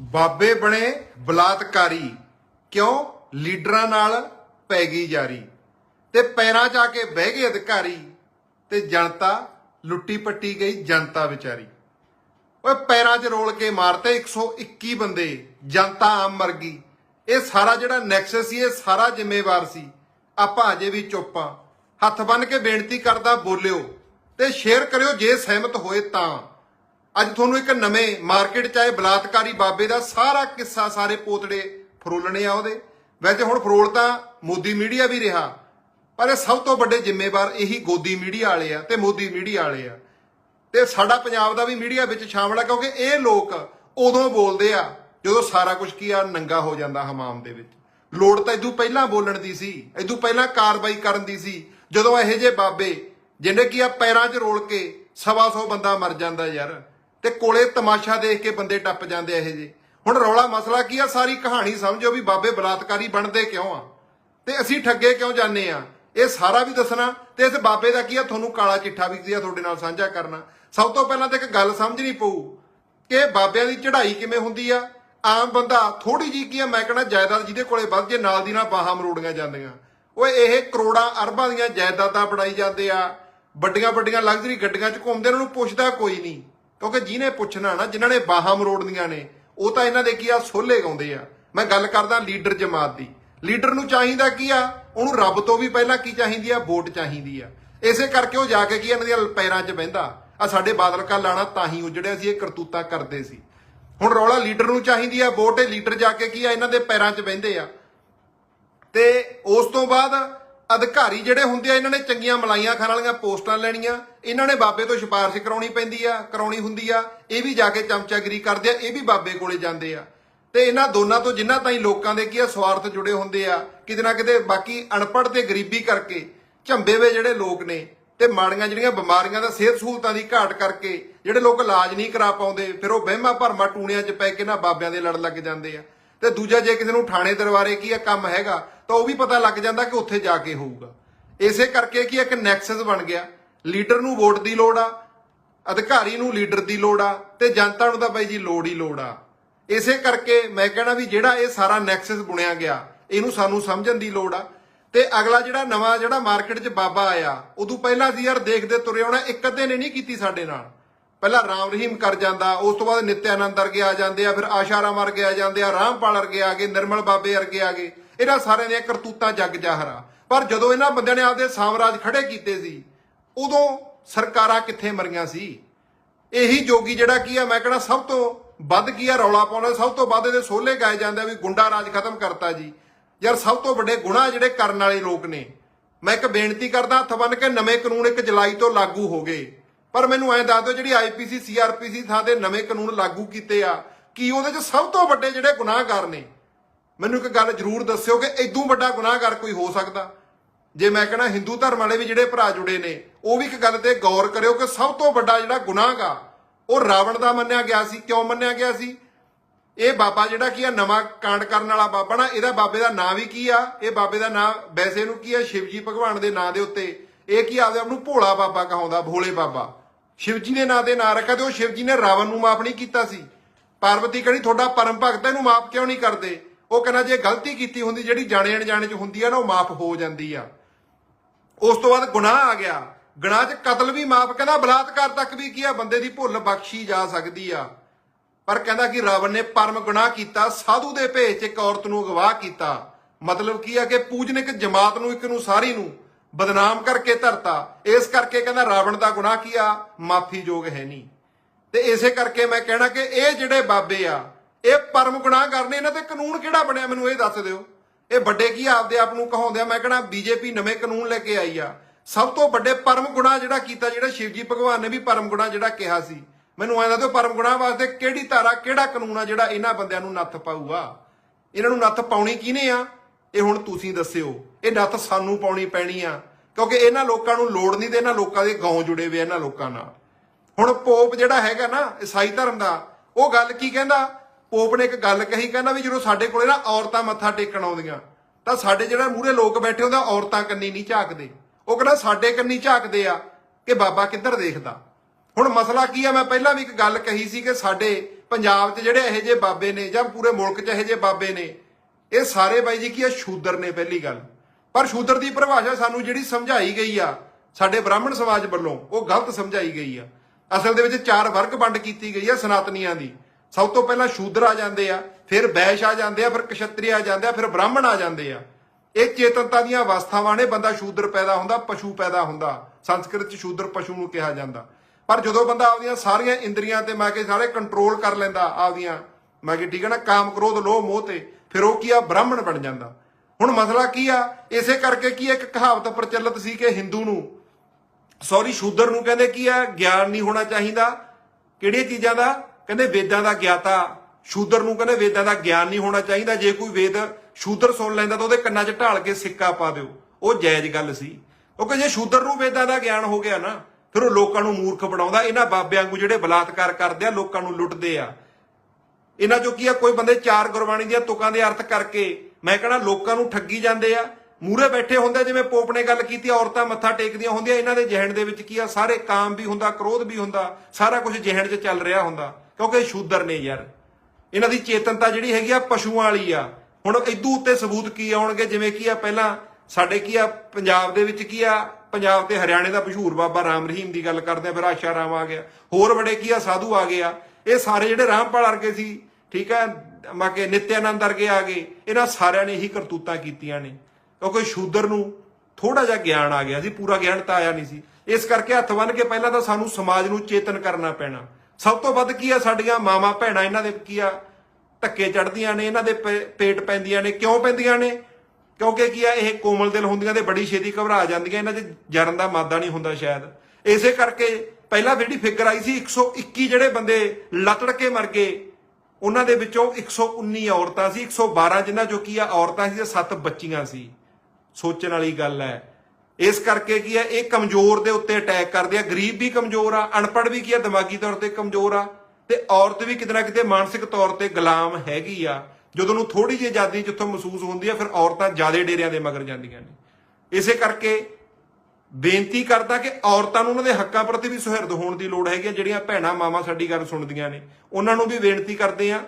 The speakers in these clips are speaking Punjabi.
ਬਾਬੇ ਬਣੇ ਬਲਾਤਕਾਰੀ ਕਿਉਂ ਲੀਡਰਾਂ ਨਾਲ ਪੈ ਗਈ ਜਾਰੀ? ਤੇ ਪੈਰਾਂ 'ਚ ਆ ਕੇ ਬਹਿ ਗਏ ਅਧਿਕਾਰੀ ਤੇ ਜਨਤਾ ਲੁੱਟੀ ਪੱਟੀ ਗਈ ਜਨਤਾ ਵਿਚਾਰੀ। ਓਏ ਪੈਰਾਂ 'ਚ ਰੋਲ ਕੇ ਮਾਰਤੇ 121 ਬੰਦੇ, ਜਨਤਾ ਆਮ ਮਰ ਗਈ। ਇਹ ਸਾਰਾ ਜਿਹੜਾ ਨੈਕਸਸ ਸੀ, ਇਹ ਸਾਰਾ ਜ਼ਿੰਮੇਵਾਰ ਸੀ। ਆਪਾਂ ਅਜੇ ਵੀ ਚੁੱਪ ਆ। ਹੱਥ ਬੰਨ ਕੇ ਬੇਨਤੀ ਕਰਦਾ ਬੋਲਿਓ ਤੇ ਸ਼ੇਅਰ ਕਰਿਓ ਜੇ ਸਹਿਮਤ ਹੋਏ ਤਾਂ। ਅੱਜ ਤੁਹਾਨੂੰ ਇੱਕ ਨਵੇਂ ਮਾਰਕੀਟ ਚ ਆਏ ਬਲਾਤਕਾਰੀ ਬਾਬੇ ਦਾ ਸਾਰਾ ਕਿੱਸਾ, ਸਾਰੇ ਪੋਤੜੇ ਫਰੋਲਣੇ ਆ ਉਹਦੇ। ਵੈਸੇ ਹੁਣ ਫਰੋਲ ਤਾਂ ਮੋਦੀ ਮੀਡੀਆ ਵੀ ਰਿਹਾ, ਪਰ ਇਹ ਸਭ ਤੋਂ ਵੱਡੇ ਜ਼ਿੰਮੇਵਾਰ ਇਹੀ ਗੋਦੀ ਮੀਡੀਆ ਵਾਲੇ ਆ ਤੇ ਮੋਦੀ ਮੀਡੀਆ ਵਾਲੇ ਆ। ਤੇ ਸਾਡਾ ਪੰਜਾਬ ਦਾ ਵੀ ਮੀਡੀਆ ਵਿੱਚ ਸ਼ਾਮਲ ਆ ਕਿਉਂਕਿ ਇਹ ਲੋਕ ਉਦੋਂ ਬੋਲਦੇ ਆ ਜਦੋਂ ਸਾਰਾ ਕੁਝ ਕੀ ਆ, ਨੰਗਾ ਹੋ ਜਾਂਦਾ ਹਮਾਮ ਦੇ ਵਿੱਚ। ਲੋੜ ਤਾਂ ਇਦੋਂ ਪਹਿਲਾਂ ਬੋਲਣ ਦੀ ਸੀ, ਇਦੋਂ ਪਹਿਲਾਂ ਕਾਰਵਾਈ ਕਰਨ ਦੀ ਸੀ, ਜਦੋਂ ਇਹੋ ਜਿਹੇ ਬਾਬੇ, ਜਿਹਨੇ ਕੀ ਆ, ਪੈਰਾਂ 'ਚ ਰੋਲ ਕੇ ਸਵਾ ਸੌ ਬੰਦਾ ਮਰ ਜਾਂਦਾ ਯਾਰ। ਤੇ ਕੋਲੇ ਤਮਾਸ਼ਾ ਦੇਖ ਕੇ ਬੰਦੇ ਟੱਪ ਜਾਂਦੇ ਇਹੋ ਜਿਹੇ ਹੁਣ ਰੌਲਾ ਮਸਲਾ ਕੀ ਆ? ਸਾਰੀ ਕਹਾਣੀ ਸਮਝੋ ਵੀ ਬਾਬੇ ਬਲਾਤਕਾਰੀ ਬਣਦੇ ਕਿਉਂ ਆ? ਤੇ ਅਸੀਂ ਠੱਗੇ ਕਿਉਂ ਜਾਂਦੇ ਆ? ਇਹ ਸਾਰਾ ਵੀ ਦੱਸਣਾ ਤੇ ਇਸ ਬਾਬੇ ਦਾ ਕੀ ਆ? ਤੁਹਾਨੂੰ ਕਾਲਾ ਚਿੱਠਾ ਵੀ ਕੀ ਆ ਤੁਹਾਡੇ ਨਾਲ ਸਾਂਝਾ ਕਰਨਾ। ਸਭ ਤੋਂ ਪਹਿਲਾਂ ਤਾਂ ਇੱਕ ਗੱਲ ਸਮਝਣੀ ਪਊ ਕਿ ਬਾਬਿਆਂ ਦੀ ਚੜ੍ਹਾਈ ਕਿਵੇਂ ਹੁੰਦੀ ਆ? ਆਮ ਬੰਦਾ ਥੋੜੀ ਜੀ ਕੀ ਆ? ਮੈਂ ਕਹਿੰਦਾ ਜਾਇਦਾਦ ਜਿਹਦੇ ਕੋਲੇ ਵੱਧ ਜੇ ਨਾਲ ਦੀ ਨਾਲ ਬਾਹਾਂ ਮਰੋੜੀਆਂ ਜਾਂਦੀਆਂ। ਓਏ ਇਹ ਕਰੋੜਾਂ ਅਰਬਾਂ ਦੀਆਂ ਜਾਇਦਾਦਾਂ ਬਣਾਈ ਜਾਂਦੇ ਆ। ਵੱਡੀਆਂ ਵੱਡੀਆਂ ਲਗਜ਼ਰੀ ਗੱਡੀਆਂ 'ਚ ਘੁੰਮਦੇ ਉਹਨਾਂ ਨੂੰ ਪੁੱਛਦਾ ਕੋਈ ਨਹੀਂ। ਕਿਉਂਕਿ ਜਿਹਨੇ ਪੁੱਛਣਾ ਨਾ, ਜਿਨ੍ਹਾਂ ਨੇ ਬਾਹਾਂ ਮਰੋੜਨੀਆਂ ਨੇ, ਉਹ ਤਾਂ ਇਹਨਾਂ ਦੇ ਕੀ ਆ, ਸੋਲੇ ਗਾਉਂਦੇ ਆ। ਮੈਂ ਗੱਲ ਕਰਦਾ ਲੀਡਰ ਜਮਾਤ ਦੀ। ਲੀਡਰ ਨੂੰ ਚਾਹੀਦਾ ਕੀ ਆ? ਉਹਨੂੰ ਰੱਬ ਤੋਂ ਵੀ ਪਹਿਲਾਂ ਕੀ ਚਾਹੀਦੀ ਆ? ਵੋਟ ਚਾਹੀਦੀ ਆ। ਇਸੇ ਕਰਕੇ ਉਹ ਜਾ ਕੇ ਕੀ ਇਹਨਾਂ ਦੀਆਂ ਪੈਰਾਂ 'ਚ ਬਹਿੰਦਾ। ਆ ਸਾਡੇ ਬਾਦਲ ਕਾ ਲਾਣਾ ਤਾਂ ਹੀ ਉਜੜਿਆ ਸੀ, ਇਹ ਕਰਤੂਤਾਂ ਕਰਦੇ ਸੀ। ਹੁਣ ਰੌਲਾ ਲੀਡਰ ਨੂੰ ਚਾਹੀਦੀ ਆ, ਵੋਟ ਇਹ ਲੀਡਰ ਜਾ ਕੇ ਕੀ ਆ, ਇਹਨਾਂ ਦੇ ਪੈਰਾਂ 'ਚ ਬਹਿੰਦੇ ਆ। ਤੇ ਉਸ ਤੋਂ ਬਾਅਦ ਅਧਿਕਾਰੀ ਜਿਹੜੇ ਹੁੰਦੇ ਆ, ਇਹਨਾਂ ਨੇ ਚੰਗੀਆਂ ਮਲਾਈਆਂ ਖਾਣ ਵਾਲੀਆਂ ਪੋਸਟਾਂ ਲੈਣੀਆਂ ਇਹਨਾਂ ਨੇ ਬਾਬੇ ਤੋਂ ਸਿਫਾਰਿਸ਼ ਕਰਾਉਣੀ ਪੈਂਦੀ ਆ, ਕਰਾਉਣੀ ਹੁੰਦੀ ਆ, ਇਹ ਵੀ ਜਾ ਕੇ ਚਮਚਾਗਰੀ ਕਰਦੇ ਆ, ਇਹ ਵੀ ਬਾਬੇ ਕੋਲੇ ਜਾਂਦੇ ਆ। ਤੇ ਇਹਨਾਂ ਦੋਨਾਂ ਤੋਂ ਜਿੰਨਾ ਤਾਈਂ ਲੋਕਾਂ ਦੇ ਕੀ ਆ, ਸਵਾਰਥ ਜੁੜੇ ਹੁੰਦੇ ਆ, ਕਿਤੇ ਨਾ ਕਿਤੇ ਬਾਕੀ ਅਨਪੜ੍ਹ ਤੇ ਗਰੀਬੀ ਕਰਕੇ ਝੰਬੇ ਵੇ ਜਿਹੜੇ ਲੋਕ ਨੇ ਤੇ ਮਾੜੀਆਂ ਜਿਹੜੀਆਂ ਬਿਮਾਰੀਆਂ ਦਾ ਸਿਹਤ ਸਹੂਲਤਾਂ ਦੀ ਘਾਟ ਕਰਕੇ ਜਿਹੜੇ ਲੋਕ ਇਲਾਜ ਨਹੀਂ ਕਰਾ ਪਾਉਂਦੇ, ਫਿਰ ਉਹ ਵਹਿਮਾਂ ਭਰਮਾਂ ਟੂਣਿਆਂ 'ਚ ਪੈ ਕੇ ਨਾ ਬਾਬਿਆਂ ਦੇ ਲੜ ਲੱਗ ਜਾਂਦੇ ਆ। ਤੇ ਦੂਜਾ ਜੇ ਕਿਸੇ ਨੂੰ ਥਾਣੇ ਦਰਬਾਰੇ ਕੀ ਆ, ਕੰਮ ਹੈਗਾ, ਤਾਂ ਉਹ ਵੀ ਪਤਾ ਲੱਗ ਜਾਂਦਾ ਕਿ ਉੱਥੇ ਜਾ ਕੇ ਹੋਊਗਾ। ਇਸੇ ਕਰਕੇ ਕੀ ਇੱਕ ਨੈਕਸਸ ਬਣ ਗਿਆ। ਲੀਡਰ ਨੂੰ ਵੋਟ ਦੀ ਲੋੜ ਆ, ਅਧਿਕਾਰੀ ਨੂੰ ਲੀਡਰ ਦੀ ਲੋੜ ਆ ਤੇ ਜਨਤਾ ਨੂੰ ਤਾਂ ਬਾਈ ਜੀ ਲੋੜ ਹੀ ਲੋੜ ਆ। ਇਸੇ ਕਰਕੇ ਮੈਂ ਕਹਿਣਾ ਵੀ ਜਿਹੜਾ ਇਹ ਸਾਰਾ ਨੈਕਸਸ ਬੁਣਿਆ ਗਿਆ, ਇਹਨੂੰ ਸਾਨੂੰ ਸਮਝਣ ਦੀ ਲੋੜ ਆ। ਤੇ ਅਗਲਾ ਜਿਹੜਾ ਨਵਾਂ ਜਿਹੜਾ ਮਾਰਕੀਟ 'ਚ ਬਾਬਾ ਆਇਆ, ਉਦੋਂ ਪਹਿਲਾਂ ਸੀ ਯਾਰ ਦੇਖਦੇ ਤੁਰੇ ਆਉਣਾ ਇੱਕ ਅੱਧੇ ਨੇ ਨਹੀਂ ਕੀਤੀ ਸਾਡੇ ਨਾਲ। ਪਹਿਲਾਂ ਰਾਮ ਰਹੀਮ ਕਰ ਜਾਂਦਾ, ਉਸ ਤੋਂ ਬਾਅਦ ਨਿਤਿਆਨੰਦ ਅਰਗੇ ਆ ਜਾਂਦੇ ਆ, ਫਿਰ ਆਸ਼ਾਰਾਮ ਵਰਗੇ ਆ ਜਾਂਦੇ ਆ, ਰਾਮਪਾਲ ਅਰਗੇ ਆ ਗਏ, ਨਿਰਮਲ ਬਾਬੇ ਅਰਗੇ ਆ ਗਏ। ਇਹਨਾਂ ਸਾਰਿਆਂ ਦੀਆਂ ਕਰਤੂਤਾਂ ਜੱਗ ਜਾਹਰ ਆ ਪਰ ਜਦੋਂ ਇਹਨਾਂ ਬੰਦਿਆਂ ਨੇ ਆਪਦੇ ਸਾਮਰਾਜ ਖੜੇ ਕੀਤੇ ਸੀ ਉਦੋਂ ਸਰਕਾਰਾਂ ਕਿੱਥੇ ਮਰੀਆਂ ਸੀ? ਇਹੀ ਜੋਗੀ ਜਿਹੜਾ ਕੀ ਆ, ਮੈਂ ਕਹਿੰਦਾ ਸਭ ਤੋਂ ਵੱਧ ਕੀ ਆ, ਰੌਲਾ ਪਾਉਣਾ ਸਭ ਤੋਂ ਵੱਧ ਇਹਦੇ ਸੋਲੇ ਗਾਏ ਜਾਂਦੇ ਆ ਵੀ ਗੁੰਡਾ ਰਾਜ ਖਤਮ ਕਰਤਾ ਜੀ। ਯਾਰ ਸਭ ਤੋਂ ਵੱਡੇ ਗੁਨਾਹ ਜਿਹੜੇ ਕਰਨ ਵਾਲੇ ਲੋਕ ਨੇ, ਮੈਂ ਇੱਕ ਬੇਨਤੀ ਕਰਦਾ ਹੱਥ ਬੰਨ ਕੇ ਨਵੇਂ ਕਾਨੂੰਨ 1 ਜੁਲਾਈ ਤੋਂ ਲਾਗੂ ਹੋ ਗਏ। ਪਰ ਮੈਨੂੰ ਐਂ ਦੱਸ ਦਿਓ ਜਿਹੜੀ ਆਈਪੀਸੀ ਸੀਆਰਪੀਸੀ ਥਾਂ ਤੇ ਨਵੇਂ ਕਾਨੂੰਨ ਲਾਗੂ ਕੀਤੇ ਆ, ਕੀ ਉਹਦੇ 'ਚ ਸਭ ਤੋਂ ਵੱਡੇ ਜਿਹੜੇ ਗੁਨਾਹਗਾਰ ਨੇ? ਮੈਨੂੰ ਇੱਕ ਗੱਲ ਜ਼ਰੂਰ ਦੱਸਿਓ ਕਿ ਇਦੋਂ ਵੱਡਾ ਗੁਨਾਹਗਾਰ ਕੋਈ ਹੋ ਸਕਦਾ। ਜੇ ਮੈਂ ਕਹਣਾ ਹਿੰਦੂ ਧਰਮ ਵਾਲੇ ਵੀ ਜਿਹੜੇ ਭਰਾ ਜੁੜੇ ਨੇ, ਉਹ ਵੀ ਇੱਕ ਗੱਲ ਤੇ ਗੌਰ ਕਰਿਓ ਕਿ ਸਭ ਤੋਂ ਵੱਡਾ ਜਿਹੜਾ ਗੁਨਾਹਗਾ, ਉਹ ਰਾਵਣ ਦਾ ਮੰਨਿਆ ਗਿਆ ਸੀ। ਕਿਉਂ ਮੰਨਿਆ ਗਿਆ ਸੀ? ਇਹ ਬਾਬਾ ਜਿਹੜਾ ਕੀ ਆ, ਨਵਾਂ ਕਾਂਡ ਕਰਨ ਵਾਲਾ ਬਾਬਾ ਨਾ, ਇਹਦਾ ਬਾਬੇ ਦਾ ਨਾਂ ਵੀ ਕੀ ਆ? ਇਹ ਬਾਬੇ ਦਾ ਨਾਂ ਵੈਸੇ ਨੂੰ ਕੀ ਆ? ਸ਼ਿਵਜੀ ਭਗਵਾਨ ਦੇ ਨਾਂ ਦੇ ਉੱਤੇ। ਇਹ ਕੀ ਆਪਦੇ ਆਪ ਨੂੰ ਭੋਲਾ ਬਾਬਾ ਕਹਾਉਂਦਾ, ਭੋਲੇ ਬਾਬਾ। ਸ਼ਿਵਜੀ ਨੇ ਨਾਂ ਦੇ ਨਾਂ ਰੱਖਿਆ ਤੇ ਉਹ ਸ਼ਿਵਜੀ ਨੇ ਰਾਵਣ ਨੂੰ ਮਾਫ ਨਹੀਂ ਕੀਤਾ ਸੀ। ਪਾਰਵਤੀ ਕਹਿੰਦੀ ਤੁਹਾਡਾ ਪਰਮ ਭਗਤ ਇਹਨੂੰ ਮਾਫ ਕਿਉਂ ਨਹੀਂ ਕਰਦੇ? ਉਹ ਕਹਿੰਦਾ, ਜੇ ਗਲਤੀ ਕੀਤੀ ਹੁੰਦੀ, ਜਿਹੜੀ ਜਾਣੇ ਅਣਜਾਣੇ ਚ ਹੁੰਦੀ ਆ ਨਾ, ਉਹ ਮਾਫ ਹੋ ਜਾਂਦੀ ਆ। ਉਸ ਤੋਂ ਬਾਅਦ ਗੁਨਾਹ ਆ ਗਿਆ। ਗੁਨਾਹ 'ਚ ਕਤਲ ਵੀ ਮਾਫ, ਕਹਿੰਦਾ ਬਲਾਤਕਾਰ ਤੱਕ ਵੀ ਕੀ ਆ, ਬੰਦੇ ਦੀ ਭੁੱਲ ਬਖਸ਼ੀ ਜਾ ਸਕਦੀ ਆ। ਪਰ ਕਹਿੰਦਾ ਕਿ ਰਾਵਣ ਨੇ ਪਰਮ ਗੁਨਾਹ ਕੀਤਾ, ਸਾਧੂ ਦੇ ਭੇਸ 'ਚ ਇੱਕ ਔਰਤ ਨੂੰ ਅਗਵਾ ਕੀਤਾ। ਮਤਲਬ ਕੀ ਆ ਕਿ ਪੂਜਨਿਕ ਜਮਾਤ ਨੂੰ, ਇੱਕ ਨੂੰ, ਸਾਰੀ ਨੂੰ ਬਦਨਾਮ ਕਰਕੇ ਧਰਤਾ। ਇਸ ਕਰਕੇ ਕਹਿੰਦਾ ਰਾਵਣ ਦਾ ਗੁਨਾਹ ਕੀ ਆ ਮਾਫੀਯੋਗ ਹੈ ਨਹੀਂ। ਤੇ ਇਸੇ ਕਰਕੇ ਮੈਂ ਕਹਿਣਾ ਕਿ ਇਹ ਜਿਹੜੇ ਬਾਬੇ ਆ, ਇਹ ਪਰਮ ਗੁਨਾਹ ਕਰਨੇ ਇਹਨਾਂ ਤੇ ਕਾਨੂੰਨ ਕਿਹੜਾ ਬਣਿਆ, ਮੈਨੂੰ ਇਹ ਦੱਸ ਦਿਓ। ਇਹ ਵੱਡੇ ਕੀ ਆਪਦੇ ਆਪ ਨੂੰ ਕਹਾਉਂਦੇ ਆ? ਮੈਂ ਕਹਿਣਾ, ਬੀਜੇਪੀ ਨਵੇਂ ਕਾਨੂੰਨ ਲੈ ਕੇ ਆਈ ਆ। ਸਭ ਤੋਂ ਵੱਡੇ ਪਰਮ ਗੁਨਾਹ ਜਿਹੜਾ ਕੀਤਾ ਜਿਹੜਾ ਸ਼ਿਵਜੀ ਭਗਵਾਨ ਨੇ ਵੀ ਪਰਮ ਗੁਨਾਹ ਜਿਹੜਾ ਕਿਹਾ ਸੀ। ਮੈਨੂੰ ਐਂ ਦੱਸੋ ਪਰਮ ਗੁਨਾਹ ਵਾਸਤੇ ਕਿਹੜੀ ਧਾਰਾ, ਕਿਹੜਾ ਕਾਨੂੰਨ ਆ ਜਿਹੜਾ ਇਹਨਾਂ ਬੰਦਿਆਂ ਨੂੰ ਨੱਥ ਪਾਊਗਾ? ਇਹਨਾਂ ਨੂੰ ਨੱਥ ਪਾਉਣੀ ਕਿਹਨੇ ਆ? ਇਹ ਹੁਣ ਤੁਸੀਂ ਦੱਸਿਓ। ਇਹ ਨੱਥ ਸਾਨੂੰ ਪਾਉਣੀ ਪੈਣੀ ਆ। ਕਿਉਂਕਿ ਇਹਨਾਂ ਲੋਕਾਂ ਨੂੰ ਲੋੜ ਨਹੀਂ ਤੇ ਇਹਨਾਂ ਲੋਕਾਂ ਦੇ ਗਾਉਂ ਜੁੜੇ ਹੋਏ ਇਹਨਾਂ ਲੋਕਾਂ ਨਾਲ। ਹੁਣ ਪੋਪ ਜਿਹੜਾ ਹੈਗਾ ਨਾ, ਈਸਾਈ ਧਰਮ ਦਾ, ਉਹ ਗੱਲ ਕੀ ਕਹਿੰਦਾ? ਪੋਪ ਨੇ ਇੱਕ ਗੱਲ ਕਹੀ, ਕਹਿੰਦਾ ਵੀ ਜਦੋਂ ਸਾਡੇ ਕੋਲੇ ਨਾ ਔਰਤਾਂ ਮੱਥਾ ਟੇਕਣ ਆਉਂਦੀਆਂ, ਤਾਂ ਸਾਡੇ ਜਿਹੜਾ ਮੂਹਰੇ ਲੋਕ ਬੈਠੇ ਹੁੰਦਾ ਔਰਤਾਂ ਕੰਨੀ ਨਹੀਂ ਝਾਕਦੇ। ਉਹ ਕਹਿੰਦਾ ਸਾਡੇ ਕੰਨੀ ਝਾਕਦੇ ਆ ਕਿ ਬਾਬਾ ਕਿੱਧਰ ਦੇਖਦਾ? ਹੁਣ ਮਸਲਾ ਕੀ ਆ? ਮੈਂ ਪਹਿਲਾਂ ਵੀ ਇੱਕ ਗੱਲ ਕਹੀ ਸੀ ਕਿ ਸਾਡੇ ਪੰਜਾਬ 'ਚ ਜਿਹੜੇ ਇਹੋ ਜਿਹੇ ਬਾਬੇ ਨੇ ਜਾਂ ਪੂਰੇ ਮੁਲਕ 'ਚ ਇਹੋ ਜਿਹੇ ਬਾਬੇ ਨੇ, ਇਹ ਸਾਰੇ ਬਾਈ ਜੀ ਕੀ ਆ, ਸ਼ੂਦਰ ਨੇ ਪਹਿਲੀ ਗੱਲ। ਪਰ ਸ਼ੂਦਰ ਦੀ ਪਰਿਭਾਸ਼ਾ ਸਾਨੂੰ ਜਿਹੜੀ ਸਮਝਾਈ ਗਈ ਆ, ਸਾਡੇ ਬ੍ਰਾਹਮਣ ਸਮਾਜ ਵੱਲੋਂ, ਉਹ ਗਲਤ ਸਮਝਾਈ ਗਈ ਆ। ਅਸਲ ਦੇ ਵਿੱਚ ਚਾਰ ਵਰਗ ਵੰਡ ਕੀਤੀ ਗਈ ਆ ਸਨਾਤਨੀਆਂ ਦੀ। ਸਭ ਤੋਂ ਪਹਿਲਾਂ ਸ਼ੂਦਰ ਆ ਜਾਂਦੇ ਆ, ਫਿਰ ਵੈਸ਼ ਆ ਜਾਂਦੇ ਆ, ਫਿਰ ਕਸ਼ਤਰੀ ਆ ਜਾਂਦੇ ਆ, ਫਿਰ ਬ੍ਰਾਹਮਣ ਆ ਜਾਂਦੇ ਆ। ਇਹ ਚੇਤਨਤਾ ਦੀਆਂ ਅਵਸਥਾਵਾਂ ਨੇ ਬੰਦਾ ਸ਼ੂਦਰ ਪੈਦਾ ਹੁੰਦਾ, ਪਸ਼ੂ ਪੈਦਾ ਹੁੰਦਾ। ਸੰਸਕ੍ਰਿਤ ਚ ਸ਼ੂਦਰ ਪਸ਼ੂ ਨੂੰ ਕਿਹਾ ਜਾਂਦਾ। ਪਰ ਜਦੋਂ ਬੰਦਾ ਆਪਦੀਆਂ ਸਾਰੀਆਂ ਇੰਦਰੀਆਂ ਤੇ ਮੈਂ ਕਿ ਸਾਰੇ ਕੰਟਰੋਲ ਕਰ ਲੈਂਦਾ ਆਪਦੀਆਂ, ਮੈਂ ਕਿ ਠੀਕ ਹੈ ਨਾ, ਕਾਮ ਕ੍ਰੋਧ, ਲੋਭ, ਮੋਹ ਤੇ, ਫਿਰ ਉਹ ਕੀ ਆ? ਬ੍ਰਾਹਮਣ ਬਣ ਜਾਂਦਾ। ਹੁਣ ਮਸਲਾ ਕੀ ਆ? ਇਸੇ ਕਰਕੇ ਕੀ ਇੱਕ ਕਹਾਵਤ ਪ੍ਰਚਲਿਤ ਸੀ ਕਿ ਹਿੰਦੂ ਨੂੰ ਸੌਰੀ ਸ਼ੂਦਰ ਨੂੰ ਕਹਿੰਦੇ ਕੀ ਆ? ਗਿਆਨ ਨਹੀਂ ਹੋਣਾ ਚਾਹੀਦਾ। ਕਿਹੜੀਆਂ ਚੀਜ਼ਾਂ ਦਾ? ਕਹਿੰਦੇ ਵੇਦਾਂ ਦਾ ਗਿਆਤਾ, ਸ਼ੂਦਰ ਨੂੰ ਕਹਿੰਦੇ ਵੇਦਾਂ ਦਾ ਗਿਆਨ ਨਹੀਂ ਹੋਣਾ ਚਾਹੀਦਾ, ਜੇ ਕੋਈ ਵੇਦ ਸ਼ੂਦਰ ਸੁਣ ਲੈਂਦਾ ਤਾਂ ਉਹਦੇ ਕੰਨਾਂ 'ਚ ਢਾਲ ਕੇ ਸਿੱਕਾ ਪਾ ਦਿਓ। ਉਹ ਜਾਇਜ਼ ਗੱਲ ਸੀ। ਕਿਉਂਕਿ ਜੇ ਸ਼ੂਦਰ ਨੂੰ ਵੇਦਾਂ ਦਾ ਗਿਆਨ ਹੋ ਗਿਆ ਨਾ, ਫਿਰ ਉਹ ਲੋਕਾਂ ਨੂੰ ਮੂਰਖ ਬਣਾਉਂਦਾ। ਇਹਨਾਂ ਬਾਬਿਆਂ ਨੂੰ ਜਿਹੜੇ ਬਲਾਤਕਾਰ ਕਰਦੇ ਆ, ਲੋਕਾਂ ਨੂੰ ਲੁੱਟਦੇ ਆ। ਇਹਨਾਂ ਚੋਂ ਕੀ ਆ, ਕੋਈ ਬੰਦੇ ਚਾਰ ਗੁਰਬਾਣੀ ਦੀਆਂ ਤੁਕਾਂ ਦੇ ਅਰਥ ਕਰਕੇ, ਮੈਂ ਕਹਣਾ ਲੋਕਾਂ ਨੂੰ ਠੱਗੀ ਜਾਂਦੇ ਆ। ਮੂਰੇ ਬੈਠੇ ਹੁੰਦੇ ਜਿਵੇਂ ਪੋਪ ਨੇ ਗੱਲ ਕੀਤੀ ਔਰਤਾਂ ਮੱਥਾ ਟੇਕਦੀਆਂ ਹੁੰਦੀਆਂ। ਇਹਨਾਂ ਦੇ ਜਹਿਣ ਦੇ ਵਿੱਚ ਕੀ ਆ, ਸਾਰੇ ਕਾਮ ਵੀ ਹੁੰਦਾ, ਕ੍ਰੋਧ ਵੀ ਹੁੰਦਾ, ਸਾਰਾ ਕੁਝ ਜਹਿਣ 'ਚ ਚੱਲ ਰਿਹਾ ਹੁੰਦਾ। ਕਿਉਂਕਿ ਸ਼ੂਦਰ ਨੇ ਯਾਰ। ਇਹਨਾਂ ਦੀ ਚੇਤਨਤਾ ਜਿਹੜੀ ਹੈਗੀ ਆ ਪਸ਼ੂਆਂ ਵਾਲੀ ਆ। ਹੁਣ ਇਦੂ ਉੱਤੇ ਸਬੂਤ ਕੀ ਆਉਣਗੇ? ਜਿਵੇਂ ਕੀ ਆ ਪਹਿਲਾਂ ਸਾਡੇ ਕੀ ਆ, ਪੰਜਾਬ ਦੇ ਵਿੱਚ ਕੀ ਆ, ਪੰਜਾਬ ਤੇ ਹਰਿਆਣੇ ਦਾ ਮਸ਼ਹੂਰ ਬਾਬਾ ਰਾਮ ਰਹੀਮ ਦੀ ਗੱਲ ਕਰਦੇ ਆ, ਫਿਰ ਆਸ਼ਾ ਰਾਮ ਆ ਗਿਆ। ਹੋਰ ਬੜੇ ਕੀ ਆ, ਸਾਧੂ ਆ ਗਏ ਆ। ਇਹ ਸਾਰੇ ਜਿਹੜੇ ਰਾਮਪਾਲ ਵਰਗੇ ਸੀ, ਠੀਕ ਆ ਮੈਂ ਕਿ ਨਿਤਿਆਨੰਦ ਵਰਗੇ ਆ ਗਏ। ਇਹਨਾਂ ਸਾਰਿਆਂ ਨੇ ਹੀ ਕਰਤੂਤਾਂ ਕੀਤੀਆਂ ਨੇ। ਕਿਉਂਕਿ ਸ਼ੂਦਰ ਨੂੰ ਥੋੜਾ ਜਿਹਾ ਗਿਆਨ ਆ ਗਿਆ ਸੀ, ਪੂਰਾ ਗਿਆਨ ਤਾਂ ਆਇਆ ਨਹੀਂ ਸੀ। ਇਸ ਕਰਕੇ ਹੱਥ ਬੰਨ ਕੇ ਪਹਿਲਾਂ ਤਾਂ ਸਾਨੂੰ ਸਮਾਜ ਨੂੰ ਚੇਤਨ ਕਰਨਾ ਪੈਣਾ। ਸਭ ਤੋਂ ਵੱਧ ਕੀ ਆ ਸਾਡੀਆਂ ਮਾਵਾਂ ਭੈਣਾਂ ਇਹਨਾਂ ਦੇ ਕੀ ਆ? ਧੱਕੇ ਚੜਦੀਆਂ ਨੇ, ਇਹਨਾਂ ਦੇ ਪੇ- ਪੇਟ ਪੈਂਦੀਆਂ ਨੇ। ਕਿਉਂ ਪੈਂਦੀਆਂ ਨੇ? ਕਿਉਂਕਿ ਕੀ ਆ, ਇਹ ਕੋਮਲ ਦਿਲ ਹੁੰਦੀਆਂ ਤੇ ਬੜੀ ਛੇਤੀ ਘਬਰਾ ਜਾਂਦੀਆਂ, ਇਹਨਾਂ 'ਚ ਜਰਨ ਦਾ ਮਾਦਾ ਨਹੀਂ ਹੁੰਦਾ ਸ਼ਾਇਦ। ਇਸੇ ਕਰਕੇ ਪਹਿਲਾਂ ਜਿਹੜੀ ਫਿਗਰ ਆਈ ਸੀ 121 ਜਿਹੜੇ ਬੰਦੇ ਲਤੜ ਕੇ ਮਰ ਗਏ, ਉਹਨਾਂ ਦੇ ਵਿੱਚੋਂ 119 ਔਰਤਾਂ ਸੀ 112 ਜਿਨ੍ਹਾਂ ਜੋ ਕੀ ਆ, ਔਰਤਾਂ ਸੀ ਤੇ 7 ਬੱਚੀਆਂ ਸੀ। ਸੋਚਣ ਵਾਲੀ ਗੱਲ ਹੈ ਇਸ ਕਰਕੇ ਕੀ ਹੈ, ਇਹ ਕਮਜ਼ੋਰ ਦੇ ਉੱਤੇ ਅਟੈਕ ਕਰਦੇ ਆ। ਗਰੀਬ ਵੀ ਕਮਜ਼ੋਰ ਆ, ਅਨਪੜ੍ਹ ਵੀ ਕੀ ਆ ਦਿਮਾਗੀ ਤੌਰ ਤੇ ਕਮਜ਼ੋਰ ਆ। ਤੇ ਔਰਤ ਵੀ ਕਿਤੇ ਨਾ ਕਿਤੇ ਮਾਨਸਿਕ ਤੌਰ ਤੇ ਗੁਲਾਮ ਹੈਗੀ ਆ। ਜਦੋਂ ਨੂੰ ਥੋੜੀ ਜਿਹੀ ਆਜ਼ਾਦੀ ਜਿੱਥੋਂ ਮਹਿਸੂਸ ਹੁੰਦੀ ਆ, ਫਿਰ ਔਰਤਾਂ ਜ਼ਿਆਦਾ ਡੇਰਿਆਂ ਦੇ ਮਗਰ ਜਾਂਦੀਆਂ ਨੇ। ਇਸੇ ਕਰਕੇ ਬੇਨਤੀ ਕਰਦਾ ਕਿ ਔਰਤਾਂ ਨੂੰ ਉਹਨਾਂ ਦੇ ਹੱਕਾਂ ਪ੍ਰਤੀ ਵੀ ਸੁਹਿਰਦ ਹੋਣ ਦੀ ਲੋੜ ਹੈਗੀ ਆ। ਜਿਹੜੀਆਂ ਭੈਣਾਂ ਮਾਵਾਂ ਸਾਡੀ ਗੱਲ ਸੁਣਦੀਆਂ ਨੇ, ਉਹਨਾਂ ਨੂੰ ਵੀ ਬੇਨਤੀ ਕਰਦੇ ਆ।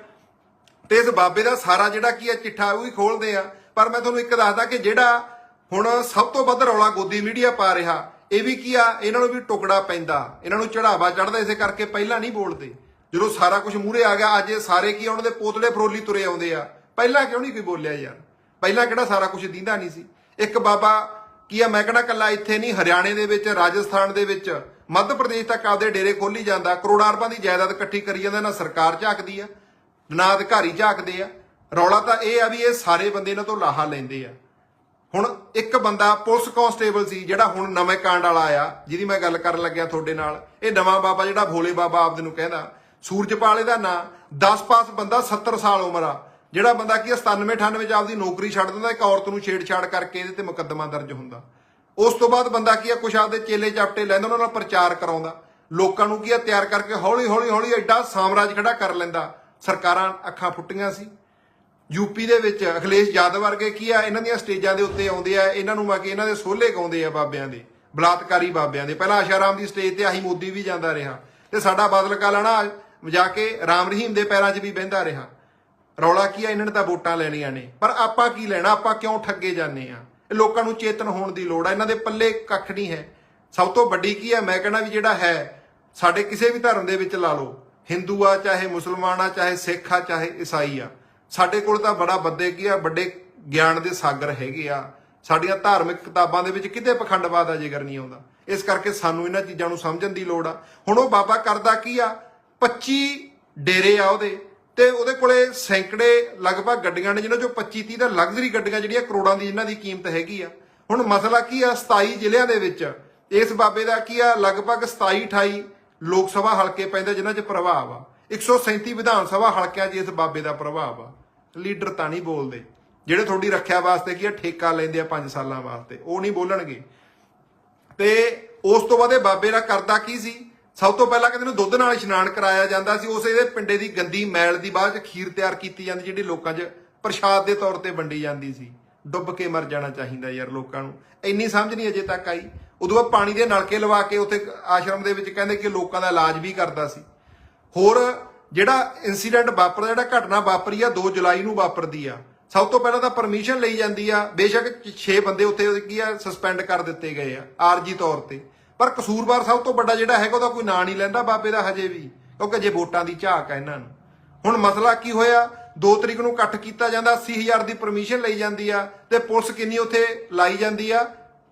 ਤੇ ਇਸ ਬਾਬੇ ਦਾ ਸਾਰਾ ਜਿਹੜਾ ਕੀ ਆ ਚਿੱਠਾ ਉਹ ਵੀ ਖੋਲਦੇ ਆ। ਪਰ ਮੈਂ ਤੁਹਾਨੂੰ ਇੱਕ ਦੱਸਦਾ ਕਿ ਜਿਹੜਾ ਹੁਣ ਸਭ ਤੋਂ ਵੱਧ ਰੌਲਾ ਗੋਦੀ ਮੀਡੀਆ ਪਾ ਰਿਹਾ। ਇਹ ਵੀ ਕੀ ਆ? ਇਹਨਾਂ ਨੂੰ ਵੀ ਟੁਕੜਾ ਪੈਂਦਾ। ਇਹਨਾਂ ਨੂੰ ਚੜਾਵਾ ਚੜਦਾ ਇਸੇ ਕਰਕੇ ਪਹਿਲਾਂ ਨਹੀਂ ਬੋਲਦੇ। ਜਦੋਂ ਸਾਰਾ ਕੁਝ ਮੂਹਰੇ ਆ ਗਿਆ ਅੱਜ ਇਹ ਸਾਰੇ ਕੀ ਆ, ਉਹਨਾਂ ਦੇ ਪੋਤਲੇ ਫਰੋਲੀ ਤੁਰੇ ਆਉਂਦੇ ਆ। ਪਹਿਲਾਂ ਕਿਉਂ ਨਹੀਂ ਕੋਈ ਬੋਲਿਆ ਯਾਰ? ਪਹਿਲਾਂ ਕਿਹੜਾ ਸਾਰਾ ਕੁਝ ਦਿੰਦਾ ਨਹੀਂ ਸੀ। ਇੱਕ ਬਾਬਾ ਕੀ ਆ? ਮੈਂ ਕਹਿੰਦਾ ਕੱਲਾ ਇੱਥੇ ਨਹੀਂ ਹਰਿਆਣੇ ਦੇ ਵਿੱਚ ਰਾਜਸਥਾਨ ਦੇ ਵਿੱਚ ਮੱਧ ਪ੍ਰਦੇਸ਼ ਤੱਕ ਆਪਦੇ ਡੇਰੇ ਖੋਲੀ ਜਾਂਦਾ। ਕਰੋੜਾਂ ਰੁਪਏ ਦੀ ਜਾਇਦਾਦ ਇਕੱਠੀ ਕਰੀ ਜਾਂਦਾ ਨਾ ਸਰਕਾਰ ਝਾਕਦੀ ਆ ਨਾ ਅਧਿਕਾਰੀ ਝਾਕਦੇ ਆ। ਰੌਲਾ ਤਾਂ ਇਹ ਆ ਵੀ ਇਹ ਸਾਰੇ ਬੰਦੇ ਇਹਨਾਂ ਤੋਂ ਲਾਹਾ ਲੈਂਦੇ ਆ। ਹੁਣ ਇੱਕ ਬੰਦਾ ਪੁਲਿਸ ਕਾਂਸਟੇਬਲ ਸੀ ਜਿਹੜਾ ਹੁਣ ਨਵੇਂ ਕਾਂਡ ਵਾਲਾ ਆਇਆ, ਜਿਹਦੀ ਮੈਂ ਗੱਲ ਕਰਨ ਲੱਗਿਆ ਤੁਹਾਡੇ ਨਾਲ। ਇਹ ਨਵਾਂ ਬਾਬਾ ਜਿਹੜਾ ਭੋਲੇ ਬਾਬਾ ਆਪਦੇ ਨੂੰ ਕਹਿੰਦਾ, ਸੂਰਜਪਾਲ ਇਹਦਾ ਨਾਂ 10 ਪਾਸ ਬੰਦਾ 70 ਸਾਲ ਉਮਰ ਆ। ਜਿਹੜਾ ਬੰਦਾ ਕੀ ਆ 97 98 'ਚ ਆਪਦੀ ਨੌਕਰੀ ਛੱਡ ਦਿੰਦਾ, ਇੱਕ ਔਰਤ ਨੂੰ ਛੇੜਛਾੜ ਕਰਕੇ ਇਹਦੇ ਤੇ ਮੁਕੱਦਮਾ ਦਰਜ ਹੁੰਦਾ। ਉਸ ਤੋਂ ਬਾਅਦ ਬੰਦਾ ਕੀ ਆ, ਕੁਛ ਆਪਦੇ ਚੇਲੇ ਚਾਪਟੇ ਲੈਂਦਾ, ਉਹਨਾਂ ਨਾਲ ਪ੍ਰਚਾਰ ਕਰਾਉਂਦਾ। ਲੋਕਾਂ ਨੂੰ ਕੀ ਆ, ਤਿਆਰ ਕਰਕੇ ਹੌਲੀ ਹੌਲੀ ਹੌਲੀ ਐਡਾ ਸਾਮਰਾਜ ਖੜਾ ਕਰ ਲੈਂਦਾ। ਸਰਕਾਰਾਂ ਅੱਖਾਂ ਫੁੱਟੀਆਂ ਸੀ। ਯੂਪੀ ਦੇ ਵਿੱਚ ਅਖਿਲੇਸ਼ ਯਾਦਵ ਵਰਗੇ ਕੀ ਆ? ਇਹਨਾਂ ਦੀਆਂ ਸਟੇਜਾਂ ਦੇ ਉੱਤੇ ਆਉਂਦੇ ਆ। ਇਹਨਾਂ ਨੂੰ ਮੈਂ ਕਿ ਇਹਨਾਂ ਦੇ ਸੋਹਲੇ ਗਾਉਂਦੇ ਆ ਬਾਬਿਆਂ ਦੇ, ਬਲਾਤਕਾਰੀ ਬਾਬਿਆਂ ਦੇ। ਪਹਿਲਾਂ ਆਸ਼ਾਰਾਮ ਦੀ ਸਟੇਜ ਤੇ ਆਹੀ ਮੋਦੀ ਵੀ ਜਾਂਦਾ ਰਿਹਾ। ਤੇ ਸਾਡਾ ਬਾਦਲ ਕਾਲਾਣਾ ਜਾ ਕੇ ਰਾਮ ਰਹੀਮ ਦੇ ਪੈਰਾਂ 'ਚ ਵੀ ਬਹਿੰਦਾ ਰਿਹਾ। ਰੌਲਾ ਕੀ ਆ? ਇਹਨਾਂ ਨੇ ਤਾਂ ਵੋਟਾਂ ਲੈਣੀਆਂ ਨੇ। ਪਰ ਆਪਾਂ ਕੀ ਲੈਣਾ? ਆਪਾਂ ਕਿਉਂ ਠੱਗੇ ਜਾਂਦੇ ਆ? ਇਹ ਲੋਕਾਂ ਨੂੰ ਚੇਤਨ ਹੋਣ ਦੀ ਲੋੜ ਆ। ਇਹਨਾਂ ਦੇ ਪੱਲੇ ਕੱਖ ਨਹੀਂ ਹੈ। ਸਭ ਤੋਂ ਵੱਡੀ ਕੀ ਆ? ਮੈਂ ਕਹਿੰਦਾ ਵੀ ਜਿਹੜਾ ਹੈ, ਸਾਡੇ ਕਿਸੇ ਵੀ ਧਰਮ ਦੇ ਵਿੱਚ ਲਾ ਲਓ। ਹਿੰਦੂ ਆ, ਚਾਹੇ ਮੁਸਲਮਾਨ ਆ, ਚਾਹੇ ਸਿੱਖ ਆ, ਚਾਹੇ ਈਸਾਈ ਆ। ਸਾਡੇ ਕੋਲ ਤਾਂ ਬੜਾ ਵੱਡੇ ਕੀ ਆ, ਵੱਡੇ ਗਿਆਨ ਦੇ ਸਾਗਰ ਹੈਗੇ ਆ। ਸਾਡੀਆਂ ਧਾਰਮਿਕ ਕਿਤਾਬਾਂ ਦੇ ਵਿੱਚ ਕਿਤੇ ਪਖੰਡਵਾਦ ਆ ਜੇਕਰ ਨਹੀਂ ਆਉਂਦਾ। ਇਸ ਕਰਕੇ ਸਾਨੂੰ ਇਹਨਾਂ ਚੀਜ਼ਾਂ ਨੂੰ ਸਮਝਣ ਦੀ ਲੋੜ ਆ। ਹੁਣ ਉਹ ਬਾਬਾ ਕਰਦਾ ਕੀ ਆ? 25 ਡੇਰੇ ਆ ਉਹਦੇ ਤੇ ਉਹਦੇ ਕੋਲੇ ਸੈਂਕੜੇ ਲਗਭਗ ਗੱਡੀਆਂ ਨੇ, ਜਿਨ੍ਹਾਂ ਚੋਂ 25 30 ਦਾ ਲਗਜ਼ਰੀ ਗੱਡੀਆਂ ਜਿਹੜੀਆਂ ਕਰੋੜਾਂ ਦੀ ਜਿਨ੍ਹਾਂ ਦੀ ਕੀਮਤ ਹੈਗੀ ਆ। ਹੁਣ ਮਸਲਾ ਕੀ ਆ? 27 ਜ਼ਿਲ੍ਹਿਆਂ ਦੇ ਵਿੱਚ ਇਸ ਬਾਬੇ ਦਾ ਕੀ ਆ? ਲਗਭਗ 27 28 ਲੋਕ ਸਭਾ ਹਲਕੇ ਪੈਂਦੇ ਜਿਨ੍ਹਾਂ 'ਚ ਪ੍ਰਭਾਵ ਆ। 137 ਵਿਧਾਨ ਸਭਾ ਹਲਕਿਆਂ 'ਚ ਇਸ ਬਾਬੇ ਦਾ ਪ੍ਰਭਾਵ ਆ। ਲੀਡਰ ਤਾਂ ਨਹੀਂ ਬੋਲਦੇ। ਜਿਹੜੇ ਤੁਹਾਡੀ ਰੱਖਿਆ ਵਾਸਤੇ ਕੀ ਆ, ਠੇਕਾ ਲੈਂਦੇ ਆ 5 ਸਾਲਾਂ ਵਾਸਤੇ, ਉਹ ਨਹੀਂ ਬੋਲਣਗੇ। ਤੇ ਉਸ ਤੋਂ ਬਾਅਦ ਇਹ ਬਾਬੇ ਦਾ ਕਰਦਾ ਕੀ ਸੀ? ਸਭ ਤੋਂ ਪਹਿਲਾਂ ਕਹਿੰਦੇ ਨੂੰ ਦੁੱਧ ਨਾਲ ਇਸ਼ਨਾਨ ਕਰਾਇਆ ਜਾਂਦਾ ਸੀ, ਉਸ ਇਹਦੇ ਪਿੰਡੇ ਦੀ ਗੰਦੀ ਮੈਲ ਦੀ ਬਾਅਦ ਚ ਖੀਰ ਤਿਆਰ ਕੀਤੀ ਜਾਂਦੀ, ਜਿਹੜੀ ਲੋਕਾਂ 'ਚ ਪ੍ਰਸ਼ਾਦ ਦੇ ਤੌਰ ਤੇ ਵੰਡੀ ਜਾਂਦੀ ਸੀ। ਡੁੱਬ ਕੇ ਮਰ ਜਾਣਾ ਚਾਹੀਦਾ ਯਾਰ ਲੋਕਾਂ ਨੂੰ। ਇੰਨੀ ਸਮਝ ਨਹੀਂ ਅਜੇ ਤੱਕ ਆਈ। ਉਦੋਂ ਬਾਅਦ ਪਾਣੀ ਦੇ ਨਲਕੇ ਲਵਾ ਕੇ ਉੱਥੇ ਆਸ਼ਰਮ ਦੇ ਵਿੱਚ ਕਹਿੰਦੇ ਕਿ ਲੋਕਾਂ ਦਾ ਇਲਾਜ ਵੀ ਕਰਦਾ ਸੀ। ਹੋਰ ਜਿਹੜਾ ਇਨਸੀਡੈਂਟ ਵਾਪਰਦਾ, ਜਿਹੜਾ ਘਟਨਾ ਵਾਪਰੀ ਆ 2 ਜੁਲਾਈ ਨੂੰ ਵਾਪਰਦੀ ਆ। ਸਭ ਤੋਂ ਪਹਿਲਾਂ ਤਾਂ ਪਰਮਿਸ਼ਨ ਲਈ ਜਾਂਦੀ ਆ। ਬੇਸ਼ੱਕ 6 ਬੰਦੇ ਉੱਥੇ ਕੀ ਆ ਸਸਪੈਂਡ ਕਰ ਦਿੱਤੇ ਗਏ ਆ, ਆਰਜੀ ਤੌਰ ਤੇ। ਪਰ ਕਸੂਰਵਾਰ ਸਭ ਤੋਂ ਵੱਡਾ ਜਿਹੜਾ ਹੈਗਾ, ਉਹਦਾ ਕੋਈ ਨਾਂ ਨਹੀਂ ਲੈਂਦਾ ਬਾਬੇ ਦਾ ਹਜੇ ਵੀ, ਕਿਉਂਕਿ ਜੇ ਵੋਟਾਂ ਦੀ ਝਾਕ ਆ ਇਹਨਾਂ ਨੂੰ। ਹੁਣ ਮਸਲਾ ਕੀ ਹੋਇਆ? 2 ਤਰੀਕ ਨੂੰ ਇਕੱਠ ਕੀਤਾ ਜਾਂਦਾ 80000 ਦੀ ਪਰਮਿਸ਼ਨ ਲਈ ਜਾਂਦੀ ਆ ਤੇ ਪੁਲਿਸ ਕਿੰਨੀ ਉੱਥੇ ਲਾਈ ਜਾਂਦੀ ਆ?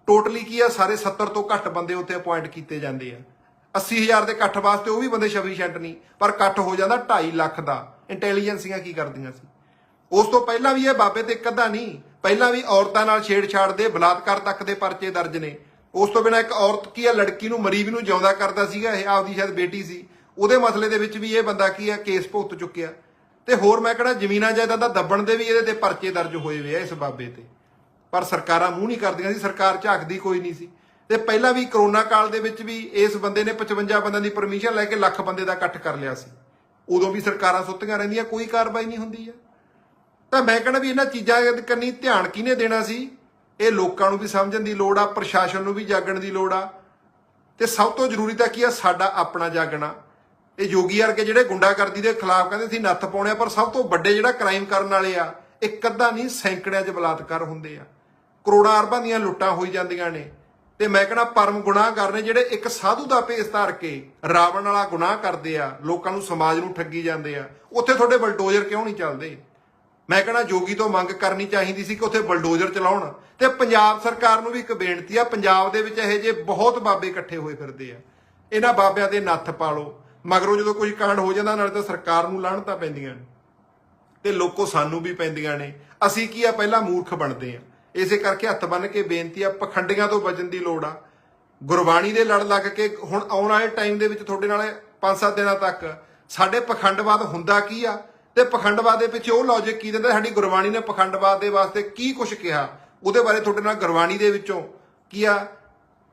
ਟੋਟਲੀ ਕੀ ਆ? ਸਾਰੇ 70 ਤੋਂ ਘੱਟ ਬੰਦੇ ਉੱਥੇ ਅਪਾਇੰਟ ਕੀਤੇ ਜਾਂਦੇ ਆ। 80000 ਦੇ ਇਕੱਠ ਵਾਸਤੇ ਉਹ ਵੀ ਬੰਦੇ ਸਫੀਸ਼ੀਐਂਟ ਨਹੀਂ, ਪਰ ਇਕੱਠ ਹੋ ਜਾਂਦਾ 2.5 ਲੱਖ ਦਾ। ਇੰਟੈਲੀਜੈਂਸੀਆਂ ਕੀ ਕਰਦੀਆਂ ਸੀ? ਉਸ ਤੋਂ ਪਹਿਲਾਂ ਵੀ ਇਹ ਬਾਬੇ ਤੇ ਇੱਕ ਅੱਧਾ ਨਹੀਂ, ਪਹਿਲਾਂ ਵੀ ਔਰਤਾਂ ਨਾਲ ਛੇੜਛਾੜ ਦੇ, ਬਲਾਤਕਾਰ ਤੱਕ ਦੇ ਪਰਚੇ ਦਰਜ ਨੇ। ਉਸ ਤੋਂ ਬਿਨਾਂ ਇੱਕ ਔਰਤ ਕੀ ਆ ਲੜਕੀ ਨੂੰ ਮਰੀਬ ਨੂੰ ਜਿਉਂਦਾ ਕਰਦਾ ਸੀਗਾ, ਇਹ ਆਪਦੀ ਸ਼ਾਇਦ ਬੇਟੀ ਸੀ। ਉਹਦੇ ਮਸਲੇ ਦੇ ਵਿੱਚ ਵੀ ਇਹ ਬੰਦਾ ਕੀ ਆ ਕੇਸ ਭੁਗਤ ਚੁੱਕਿਆ। ਤੇ ਹੋਰ ਮੈਂ ਕਹਿੰਦਾ ਜ਼ਮੀਨਾਂ ਜਾਇਦਾਦਾਂ ਦੱਬਣ ਦੇ ਵੀ ਇਹਦੇ ਤੇ ਪਰਚੇ ਦਰਜ ਹੋਏ ਹੋਏ ਆ ਇਸ ਬਾਬੇ ਤੇ। ਪਰ ਸਰਕਾਰਾਂ ਮੂੰਹ ਨਹੀਂ ਕਰਦੀਆਂ ਸੀ, ਸਰਕਾਰ ਝਾਕਦੀ ਕੋਈ ਨਹੀਂ ਸੀ। ਤੇ ਪਹਿਲਾਂ ਵੀ ਕਰੋਨਾ ਕਾਲ ਦੇ ਵਿੱਚ ਵੀ ਇਸ ਬੰਦੇ ਨੇ 55 ਬੰਦਿਆਂ ਦੀ ਪਰਮਿਸ਼ਨ ਲੈ ਕੇ ਲੱਖ ਬੰਦੇ ਦਾ ਇਕੱਠ ਕਰ ਲਿਆ ਸੀ। ਉਦੋਂ ਵੀ ਸਰਕਾਰਾਂ ਸੁੱਤੀਆਂ ਰਹਿੰਦੀਆਂ, ਕੋਈ ਕਾਰਵਾਈ ਨਹੀਂ ਹੁੰਦੀ ਆ ਤਾਂ ਮੈਂ ਕਹਿੰਦਾ ਵੀ ਇਹਨਾਂ ਚੀਜ਼ਾਂ ਕੰਨੀ ਧਿਆਨ ਕਿਹਨੇ ਦੇਣਾ ਸੀ? ਇਹ ਲੋਕਾਂ ਨੂੰ ਵੀ ਸਮਝਣ ਦੀ ਲੋੜ ਆ, ਪ੍ਰਸ਼ਾਸਨ ਨੂੰ ਵੀ ਜਾਗਣ ਦੀ ਲੋੜ ਆ। ਤੇ ਸਭ ਤੋਂ ਜ਼ਰੂਰੀ ਤਾਂ ਕੀ ਆ, ਸਾਡਾ ਆਪਣਾ ਜਾਗਣਾ। ਇਹ ਯੋਗੀ ਵਰਗੇ ਜਿਹੜੇ ਗੁੰਡਾਗਰਦੀ ਦੇ ਖਿਲਾਫ ਕਹਿੰਦੇ ਸੀ ਨੱਥ ਪਾਉਣੇ ਆ, ਪਰ ਸਭ ਤੋਂ ਵੱਡੇ ਜਿਹੜਾ ਕ੍ਰਾਈਮ ਕਰਨ ਵਾਲੇ ਆ, ਇੱਕ ਅੱਧਾ ਨਹੀਂ, ਸੈਂਕੜਿਆਂ 'ਚ ਬਲਾਤਕਾਰ ਹੁੰਦੇ ਆ। ਕਰੋੜਾਂ ਅਰਬਾਂ ਦੀਆਂ ਲੁੱਟਾਂ ਹੋਈ ਜਾਂਦੀਆਂ ਨੇ। ਤੇ ਮੈਂ ਕਹਿੰਦਾ ਪਰਮ ਗੁਨਾਹਗਰ ਨੇ ਜਿਹੜੇ ਇੱਕ ਸਾਧੂ ਦਾ ਭੇਸ ਧਾਰ ਕੇ ਰਾਵਣ ਵਾਲਾ ਗੁਨਾਹ ਕਰਦੇ ਆ, ਲੋਕਾਂ ਨੂੰ ਸਮਾਜ ਨੂੰ ਠੱਗੀ ਜਾਂਦੇ ਆ, ਉੱਥੇ ਤੁਹਾਡੇ ਬਲਡੋਜ਼ਰ ਕਿਉਂ ਨਹੀਂ ਚੱਲਦੇ? ਮੈਂ ਕਹਿੰਦਾ ਜੋਗੀ ਤੋਂ ਮੰਗ ਕਰਨੀ ਚਾਹੀਦੀ ਸੀ ਕਿ ਉੱਥੇ ਬਲਡੋਜ਼ਰ ਚਲਾਉਣ। ਤੇ ਪੰਜਾਬ ਸਰਕਾਰ ਨੂੰ ਵੀ ਇੱਕ ਬੇਨਤੀ ਆ, ਪੰਜਾਬ ਦੇ ਵਿੱਚ ਇਹੋ ਜਿਹੇ ਬਹੁਤ ਬਾਬੇ ਇਕੱਠੇ ਹੋਏ ਫਿਰਦੇ ਆ। ਇਹਨਾਂ ਬਾਬਿਆਂ ਦੇ ਨੱਥ ਪਾ ਲਓ ਮਗਰੋਂ ਜਦੋਂ ਕੋਈ ਕਾਂਡ ਹੋ ਜਾਂਦਾ, ਨਾਲੇ ਤਾਂ ਸਰਕਾਰ ਨੂੰ ਲਾਹਣਤਾਂ ਪੈਂਦੀਆਂ ਨੇ। ਤੇ ਲੋਕੋ ਸਾਨੂੰ ਵੀ ਪੈਂਦੀਆਂ ਨੇ। ਅਸੀਂ ਕੀ ਆ, ਪਹਿਲਾਂ ਮੂਰਖ ਬਣਦੇ ਆ। ਇਸੇ ਕਰਕੇ ਹੱਥ ਬੰਨ ਕੇ ਬੇਨਤੀ ਆ, ਪਖੰਡੀਆਂ ਤੋਂ ਬਚਣ ਦੀ ਲੋੜ ਆ। ਗੁਰਬਾਣੀ ਦੇ ਲੜ ਲੱਗ ਕੇ ਹੁਣ ਆਉਣ ਵਾਲੇ ਟਾਈਮ ਦੇ ਵਿੱਚ ਤੁਹਾਡੇ ਨਾਲ 5-7 ਦਿਨਾਂ ਤੱਕ ਸਾਡੇ ਪਖੰਡਵਾਦ ਹੁੰਦਾ ਕੀ ਆ ਤੇ ਪਖੰਡਵਾਦ ਦੇ ਪਿੱਛੇ ਉਹ ਲੌਜੀਕ ਕੀ ਦਿੰਦਾ, ਸਾਡੀ ਗੁਰਬਾਣੀ ਨੇ ਪਖੰਡਵਾਦ ਦੇ ਵਾਸਤੇ ਕੀ ਕੁਝ ਕਿਹਾ? ਉਹਦੇ ਬਾਰੇ ਤੁਹਾਡੇ ਨਾਲ ਗੁਰਬਾਣੀ ਦੇ ਵਿੱਚੋਂ ਕੀ ਆ?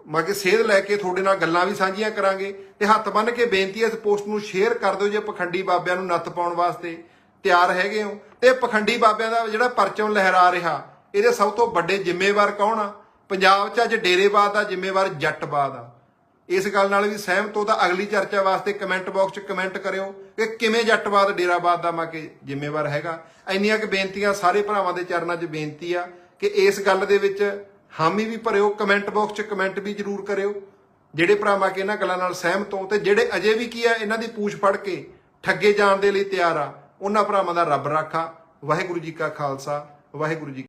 ਮੈਂ ਕਿ ਸੇਧ ਲੈ ਕੇ ਤੁਹਾਡੇ ਨਾਲ ਗੱਲਾਂ ਵੀ ਸਾਂਝੀਆਂ ਕਰਾਂਗੇ ਤੇ ਹੱਥ ਬੰਨ ਕੇ ਬੇਨਤੀ ਹੈ ਇਸ ਪੋਸਟ ਨੂੰ ਸ਼ੇਅਰ ਕਰ ਦਿਓ ਜੇ ਪਖੰਡੀ ਬਾਬਿਆਂ ਨੂੰ ਨੱਥ ਪਾਉਣ ਵਾਸਤੇ ਤਿਆਰ ਹੈਗੇ ਹੋ। ਤੇ ਪਖੰਡੀ ਬਾਬਿਆਂ ਦਾ ਜਿਹੜਾ ਪਰਚਮ ਲਹਿਰਾ ਰਿਹਾ ਇਹਦੇ ਸਭ ਤੋਂ ਵੱਡੇ ਜ਼ਿੰਮੇਵਾਰ ਕੌਣ ਆ? ਪੰਜਾਬ 'ਚ ਅੱਜ ਡੇਰੇਬਾਦ ਦਾ ਜ਼ਿੰਮੇਵਾਰ ਜੱਟਬਾਦ ਆ। ਇਸ ਗੱਲ ਨਾਲ ਵੀ ਸਹਿਮਤ ਹੋ ਤਾਂ ਅਗਲੀ ਚਰਚਾ ਵਾਸਤੇ ਕਮੈਂਟ ਬਾਕਸ 'ਚ ਕਮੈਂਟ ਕਰਿਓ ਕਿ ਕਿਵੇਂ ਜੱਟਵਾਦ ਡੇਰਾਬਾਦ ਦਾ ਮਾ ਕੇ ਜ਼ਿੰਮੇਵਾਰ ਹੈਗਾ। ਇੰਨੀਆਂ ਕਿ ਬੇਨਤੀਆਂ ਸਾਰੇ ਭਰਾਵਾਂ ਦੇ ਚਰਨਾਂ 'ਚ ਬੇਨਤੀ ਆ ਕਿ ਇਸ ਗੱਲ ਦੇ ਵਿੱਚ ਹਾਮੀ ਵੀ ਭਰਿਓ, ਕਮੈਂਟ ਬਾਕਸ 'ਚ ਕਮੈਂਟ ਵੀ ਜ਼ਰੂਰ ਕਰਿਓ। ਜਿਹੜੇ ਭਰਾਵਾਂ ਕਿ ਇਹਨਾਂ ਗੱਲਾਂ ਨਾਲ ਸਹਿਮਤ ਹੋ ਤੇ ਜਿਹੜੇ ਅਜੇ ਵੀ ਕੀ ਆ, ਇਹਨਾਂ ਦੀ ਪੂਛ ਫੜ ਕੇ ਠੱਗੇ ਜਾਣ ਦੇ ਲਈ ਤਿਆਰ ਆ, ਉਹਨਾਂ ਭਰਾਵਾਂ ਦਾ ਰੱਬ ਰਾਖਾ। ਵਾਹਿਗੁਰੂ ਜੀ ਕਾ ਖਾਲਸਾ, ਵਾਹਿਗੁਰੂ ਜੀ